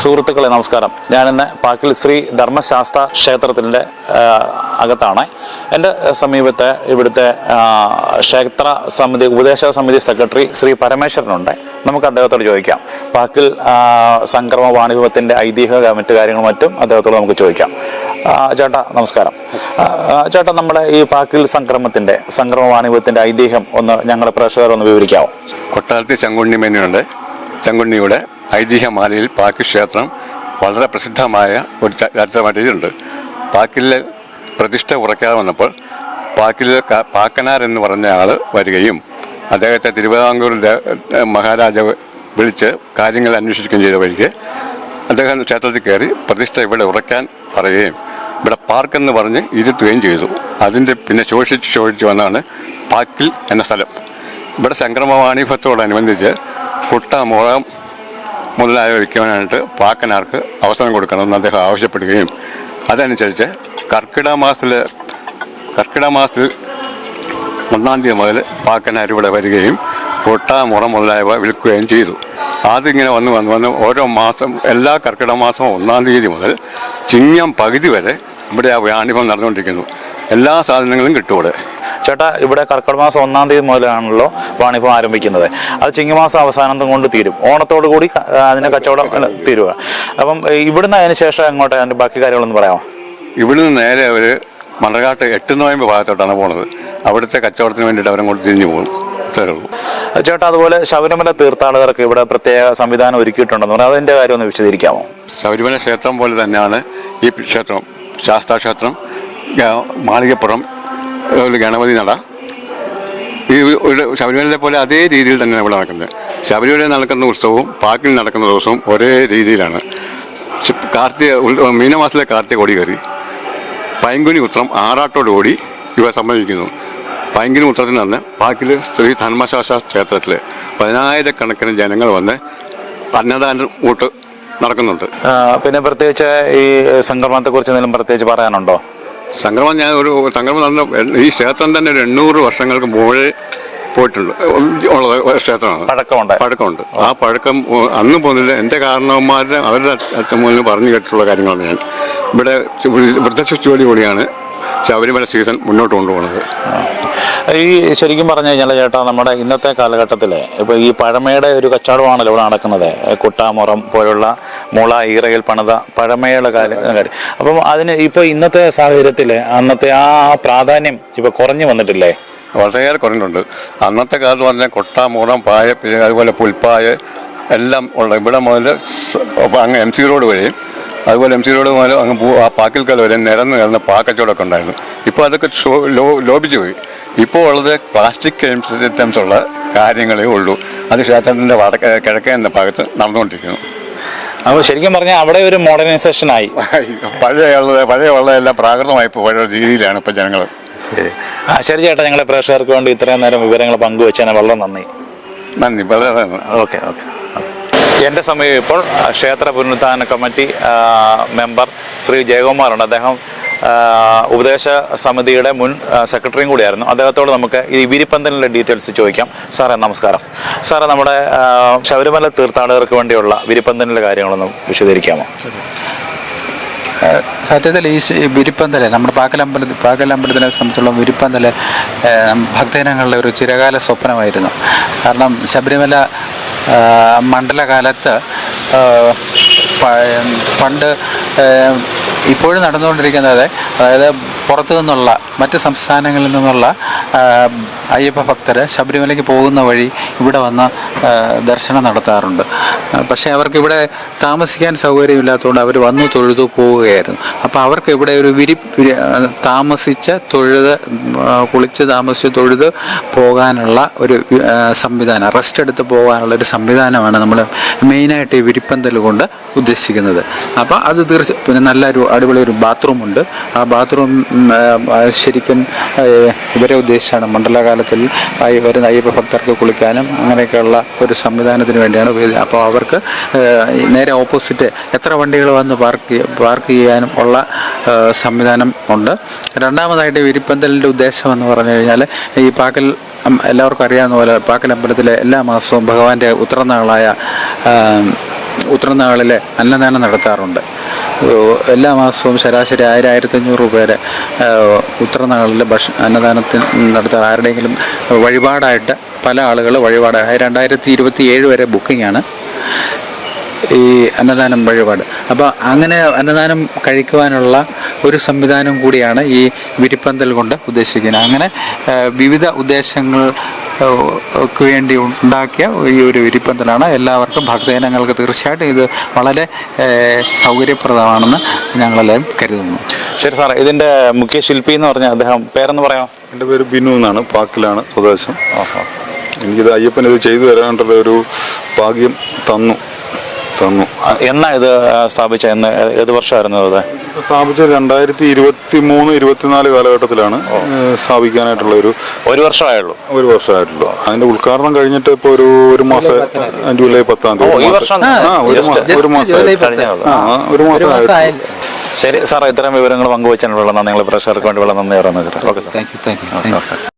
സുഹൃത്തുക്കളെ നമസ്കാരം. ഞാനിന്ന് പാക്കിൽ ശ്രീ ധർമ്മശാസ്ത്ര ക്ഷേത്രത്തിന്റെ അകത്താണ്. എന്റെ സമീപത്തെ ഇവിടുത്തെ ക്ഷേത്ര സമിതി ഉപദേശക സമിതി സെക്രട്ടറി ശ്രീ പരമേശ്വരനുണ്ട്. നമുക്ക് അദ്ദേഹത്തോട് ചോദിക്കാം. പാക്കിൽ സംക്രമ വാണിഭവത്തിന്റെ ഐതിഹ്യ മറ്റു കാര്യങ്ങളും മറ്റും അദ്ദേഹത്തോട് നമുക്ക് ചോദിക്കാം. ചേട്ടാ നമസ്കാരം. ചേട്ടാ നമ്മുടെ ഈ പാക്കിൽ സംക്രമത്തിന്റെ സംക്രമ വാണിഭവത്തിന്റെ ഐതിഹ്യം ഒന്ന് ഞങ്ങളുടെ പ്രേക്ഷകരൊന്ന് വിവരിക്കാമോ കൊട്ടാരത്തിൽ ചങ്കുണ്ണി മേനുണ്ട് ചങ്കുണ്ണിയുടെ ഐതിഹ്യമാലയിൽ പാക്ക് ക്ഷേത്രം വളരെ പ്രസിദ്ധമായ ഒരു ചരിത്രമായിട്ടുണ്ട് പാക്കിലെ പ്രതിഷ്ഠ ഉറക്കാതെ വന്നപ്പോൾ പാക്കിൽ പാക്കനാർ എന്ന് പറഞ്ഞ ആൾ വരികയും അദ്ദേഹത്തെ തിരുവിതാംകൂർ മഹാരാജാവ് വിളിച്ച് കാര്യങ്ങൾ അന്വേഷിക്കുകയും ചെയ്ത വഴിക്ക് അദ്ദേഹം ക്ഷേത്രത്തിൽ കയറി പ്രതിഷ്ഠ ഇവിടെ ഉറക്കാൻ പറയുകയും ഇവിടെ പാർക്ക് എന്ന് പറഞ്ഞ് ഇരുത്തുകയും ചെയ്തു. അതിന്റെ പിന്നെ ശോഷിച്ച് ശോഷിച്ച് വന്നാണ് പാക്കിൽ എന്ന സ്ഥലം. ഇവിടെ സംക്രമവാണിഭത്തോടനുബന്ധിച്ച് കുട്ട മുളം മുതലായ വയ്ക്കുവാനായിട്ട് പാക്കനാർക്ക് അവസരം കൊടുക്കണമെന്ന് അദ്ദേഹം ആവശ്യപ്പെടുകയും അതനുസരിച്ച് കർക്കിട മാസത്തിൽ കർക്കിട മാസത്തിൽ ഒന്നാം തീയതി മുതൽ പാക്കനാർ ഇവിടെ വരികയും കൊട്ട മുറ മുതലായവ വിൽക്കുകയും ചെയ്തു. അതിങ്ങനെ വന്ന് വന്ന് വന്ന് ഓരോ മാസം എല്ലാ കർക്കിടക മാസം ഒന്നാം തീയതി മുതൽ ചിങ്ങം പകുതി വരെ ഇവിടെ ആ വ്യാണിഭം നടന്നുകൊണ്ടിരിക്കുന്നു. എല്ലാ സാധനങ്ങളും കിട്ടും ഇവിടെ. ചേട്ടാ ഇവിടെ കർക്കിടക മാസം ഒന്നാം തീയതി മുതലാണല്ലോ വാണിഭം ആരംഭിക്കുന്നത്. അത് ചിങ്ങമാസം അവസാനം കൊണ്ട് തീരും. ഓണത്തോട് കൂടി അതിനെ അതിന്റെ കച്ചവടം തീരുക. അപ്പം ഇവിടുന്ന് അതിന് ശേഷം എങ്ങോട്ടാ? അതിന്റെ ബാക്കി കാര്യങ്ങളൊന്ന് പറയാമോ? ഇവിടുന്ന് നേരെ അവർ മണ്ണകാട്ട് എട്ട് നോയമ്പ് ഭാഗത്തോട്ടാണ് പോണത്. അവിടുത്തെ കച്ചവടത്തിന് വേണ്ടിയിട്ട് അവരങ്ങോട്ട് തിരിഞ്ഞു പോകും. അത്രേ ഉള്ളൂ. ചേട്ടാ അതുപോലെ ശബരിമല തീർത്ഥാടകർക്ക് ഇവിടെ പ്രത്യേക സംവിധാനം ഒരുക്കിയിട്ടുണ്ടെന്ന് പറഞ്ഞാൽ അതിന്റെ കാര്യം ഒന്ന് വിശദീകരിക്കാമോ? ശബരിമല ക്ഷേത്രം പോലെ തന്നെയാണ് ഈ ക്ഷേത്രം ശാസ്താ ക്ഷേത്രം മാളികപ്പുറം അതുപോലെ ഗണപതി നട. ഈ ഒരു ശബരിമലയിലെ പോലെ അതേ രീതിയിൽ തന്നെയാണ് ഇവിടെ നടക്കുന്നത്. ശബരിമല നടക്കുന്ന ഉത്സവവും പാർക്കിൽ നടക്കുന്ന ദിവസവും ഒരേ രീതിയിലാണ്. കാർത്തിക മീനമാസത്തിലെ കാർത്തിക കൊടി കയറി. പൈങ്കുനി ഉത്രം ആറാട്ടോടുകൂടി ഇവ സംഭവിക്കുന്നു. പൈങ്കുനി ഉത്രത്തിന് അന്ന് പാക്കിൽ ശ്രീ ധർമ്മശാസ്ത്ര ക്ഷേത്രത്തിൽ പതിനായിരക്കണക്കിന് ജനങ്ങൾ വന്ന് അന്നദാനം കൂട്ട് നടക്കുന്നുണ്ട്. പിന്നെ പ്രത്യേകിച്ച് ഈ സംക്രമണത്തെക്കുറിച്ച് എന്തെങ്കിലും പ്രത്യേകിച്ച് പറയാനുണ്ടോ? സംക്രമം ഞാൻ ഒരു സംക്രമം നടന്ന ഈ ക്ഷേത്രം തന്നെ ഒരു എണ്ണൂറ് വർഷങ്ങൾക്ക് മുകളിൽ പോയിട്ടുണ്ട് ഉള്ളത് ക്ഷേത്രമാണ്. പഴക്കമുണ്ട്. പഴക്കമുണ്ട്. ആ പഴക്കം അന്ന് പോകുന്നില്ല എന്റെ കാരണവന്മാരുടെ അവരുടെ അച്ഛൻ മുതൽ പറഞ്ഞു കേട്ടിട്ടുള്ള കാര്യങ്ങളാണ് ഞാൻ. ഇവിടെ വൃദ്ധശുചിയോടി കൂടിയാണ് ശബരിമല സീസൺ മുന്നോട്ട് കൊണ്ടുപോകുന്നത്. ഈ ശരിക്കും പറഞ്ഞു കഴിഞ്ഞാൽ ചേട്ടാ നമ്മുടെ ഇന്നത്തെ കാലഘട്ടത്തിൽ ഇപ്പോൾ ഈ പഴമയുടെ ഒരു കച്ചവടമാണല്ലോ ഇവിടെ നടക്കുന്നത്. കുട്ടാമുറം പോലുള്ള മുള ഈറയിൽ പണിത പഴമയുള്ള കാര്യം. അപ്പം അതിന് ഇപ്പോൾ ഇന്നത്തെ സാഹചര്യത്തിൽ അന്നത്തെ ആ പ്രാധാന്യം ഇപ്പോൾ കുറഞ്ഞു വന്നിട്ടില്ലേ? വളരെയേറെ കുറഞ്ഞിട്ടുണ്ട്. അന്നത്തെ കാലത്ത് പറഞ്ഞാൽ കൊട്ട പായ അതുപോലെ പുൽപ്പായ എല്ലാം ഉള്ള ഇവിടെ മുതൽ അങ്ങ് എം സി റോഡ് വരെയും അതുപോലെ എം സി റോഡ് മുതൽ അങ്ങ് ആ പാക്കിൽക്കൽ വരെ നിരന്ന് നിരന്ന് പാക്കച്ചവടമൊക്കെ ഉണ്ടായിരുന്നു. ഇപ്പോൾ അതൊക്കെ ലോ ലോപിച്ചു പോയി. ഇപ്പോൾ ഉള്ളത് പ്ലാസ്റ്റിക് ഐറ്റംസ് ഉള്ള കാര്യങ്ങളേ ഉള്ളൂ. അത് ക്ഷേത്രത്തിന്റെ വടക്ക് കിഴക്കേ എന്ന ഭാഗത്ത് നടന്നുകൊണ്ടിരിക്കുന്നു. അപ്പോൾ ശരിക്കും പറഞ്ഞാൽ അവിടെ ഒരു മോഡേണൈസേഷൻ ആയി. പഴയ ഉള്ളത് പഴയ ഉള്ളതെല്ലാം പ്രാകൃതമായി പഴയ രീതിയിലാണ് ഇപ്പോൾ ജനങ്ങൾ ശരി. ആ ശരി ചേട്ടാ ഞങ്ങളെ പ്രേക്ഷകർക്ക് വേണ്ടി ഇത്രയും നേരം വിവരങ്ങൾ പങ്കുവെച്ചതിന് വളരെ നന്ദി. നന്ദി വളരെ ഓക്കെ ഓക്കെ. എന്റെ സമയം ഇപ്പോൾ ക്ഷേത്ര പുനരുദ്ധാന കമ്മിറ്റി മെമ്പർ ശ്രീ ജയകുമാറുണ്ട് അദ്ദേഹം ഉപദേശ സമിതിയുടെ മുൻ സെക്രട്ടറിയും കൂടിയായിരുന്നു. അദ്ദേഹത്തോട് നമുക്ക് ഈ വിരിപ്പന്തലിന്റെ ഡീറ്റെയിൽസ് ചോദിക്കാം. സാറേ നമസ്കാരം. സാറേ നമ്മുടെ ശബരിമല തീർത്ഥാടകർക്ക് വേണ്ടിയുള്ള വിരിപ്പന്തലിന്റെ കാര്യങ്ങളൊന്ന് വിശദീകരിക്കാമോ? സത്യത്തിൽ ഈ വിരിപ്പന്തൽ നമ്മുടെ പാക്കലമ്പലത്തിൽ പാക്കലമ്പലത്തിനെ സംബന്ധിച്ചുള്ള വിരിപ്പന്തൽ ഭക്തജനങ്ങളുടെ ഒരു ചിരകാല സ്വപ്നമായിരുന്നു. കാരണം ശബരിമല മണ്ഡലകാലത്ത് പണ്ട് ഇപ്പോഴും നടന്നുകൊണ്ടിരിക്കുന്നത് അതായത് പുറത്തു നിന്നുള്ള മറ്റ് സംസ്ഥാനങ്ങളിൽ നിന്നുള്ള അയ്യപ്പ ഭക്തർ ശബരിമലയ്ക്ക് പോകുന്ന വഴി ഇവിടെ വന്ന് ദർശനം നടത്താറുണ്ട്. പക്ഷേ അവർക്ക് ഇവിടെ താമസിക്കാൻ സൗകര്യമില്ലാത്തതുകൊണ്ട് അവർ വന്നു തൊഴുതു പോവുകയായിരുന്നു. അപ്പോൾ അവർക്ക് ഇവിടെ ഒരു വിരി താമസിച്ച് തൊഴുത് കുളിച്ച് താമസിച്ച് തൊഴുത് പോകാനുള്ള ഒരു സംവിധാനം റെസ്റ്റ് എടുത്ത് പോകാനുള്ള ഒരു സംവിധാനമാണ് നമ്മൾ മെയിനായിട്ട് ഈ വിരിപ്പന്തൽ കൊണ്ട് ഉദ്ദേശിക്കുന്നത്. അപ്പോൾ അത് തീർച്ച പിന്നെ നല്ലൊരു അടിപൊളി ഒരു ബാത്റൂമുണ്ട്. ആ ബാത്റൂം ശരിക്കും ഇവരെ ഉദ്ദേശിച്ചാണ് മണ്ഡലകാലത്തിൽ വരുന്ന അയ്യപ്പ ഭക്തർക്ക് കുളിക്കാനും അങ്ങനെയൊക്കെയുള്ള ഒരു സംവിധാനത്തിന് വേണ്ടിയാണ് ഉപയോഗിച്ചത് അപ്പോൾ അവർക്ക് നേരെ ഓപ്പോസിറ്റ് എത്ര വണ്ടികൾ വന്ന് പാർക്ക് പാർക്ക് ചെയ്യാനും ഉള്ള സംവിധാനം ഉണ്ട്. രണ്ടാമതായിട്ട് വിരിപ്പന്തലിന്റെ ഉദ്ദേശം എന്ന് പറഞ്ഞു കഴിഞ്ഞാൽ ഈ പാക്കൽ എല്ലാവർക്കും അറിയാവുന്ന പോലെ പാക്കൽ അമ്പലത്തിലെ എല്ലാ മാസവും ഭഗവാന്റെ ഉത്തരനാളായ ഉത്രനാളിൽ അന്നദാനം നടത്താറുണ്ട്. എല്ലാ മാസവും ശരാശരി ആയിരം ആയിരത്തഞ്ഞൂറ് പേരെ ഉത്രനാളിൽ ഭക്ഷ അന്നദാനത്തിന് നടത്താറ്. ആരുടെയെങ്കിലും വഴിപാടായിട്ട് പല ആളുകൾ വഴിപാടായി. രണ്ടായിരത്തി ഇരുപത്തി ഏഴ് വരെ ബുക്കിംഗ് ഈ അന്നദാനം വഴിപാട്. അപ്പോൾ അങ്ങനെ അന്നദാനം കഴിക്കുവാനുള്ള ഒരു സംവിധാനം കൂടിയാണ് ഈ വിരിപ്പന്തൽ കൊണ്ട് ഉദ്ദേശിക്കുന്നത്. അങ്ങനെ വിവിധ ഉദ്ദേശങ്ങൾ വേണ്ടി ഉണ്ടാക്കിയ ഈ ഒരു വിരിപ്പന്തലാണ്. എല്ലാവർക്കും ഭക്തജനങ്ങൾക്ക് തീർച്ചയായിട്ടും ഇത് വളരെ സൗകര്യപ്രദമാണെന്ന് ഞങ്ങളെല്ലാം കരുതുന്നു. ശരി സാറേ ഇതിന്റെ മുഖ്യ ശില്പി എന്ന് പറഞ്ഞ അദ്ദേഹം പേരെന്ന് പറയാമോ? എന്റെ പേര് ബിനു എന്നാണ് പാക്കിലാണ് സ്വദേശം. എനിക്കിത് അയ്യപ്പൻ ഇത് ചെയ്തു തരാനുള്ള ഒരു ഭാഗ്യം തന്നു. തന്നു. എന്നാ ഇത് സ്ഥാപിച്ച എന്ന് ഏത് വർഷമായിരുന്നു അത്? സ്ഥാപിച്ച രണ്ടായിരത്തി ഇരുപത്തി മൂന്ന് ഇരുപത്തിനാല് കാലഘട്ടത്തിലാണ് സ്ഥാപിക്കാനായിട്ടുള്ള ഒരു ഒരു വർഷമായുള്ളൂ. ഒരു വർഷമായിട്ടുള്ളൂ. അതിന്റെ ഉദ്ഘാടനം കഴിഞ്ഞിട്ട് ഇപ്പോൾ ഒരു ഒരു മാസം ജൂലൈ പത്താം തീയതി. ഈ ഒരു വർഷം മാസം- ഒരു മാസം ഒരു ശരി സാറേ ഇത്തരം വിവരങ്ങൾ പങ്കുവച്ചതിനുള്ള നിങ്ങൾ പ്രേക്ഷകർക്ക് വേണ്ടി വളരെ നന്ദി പറയുന്നത് okay sir thank you thank you thank you.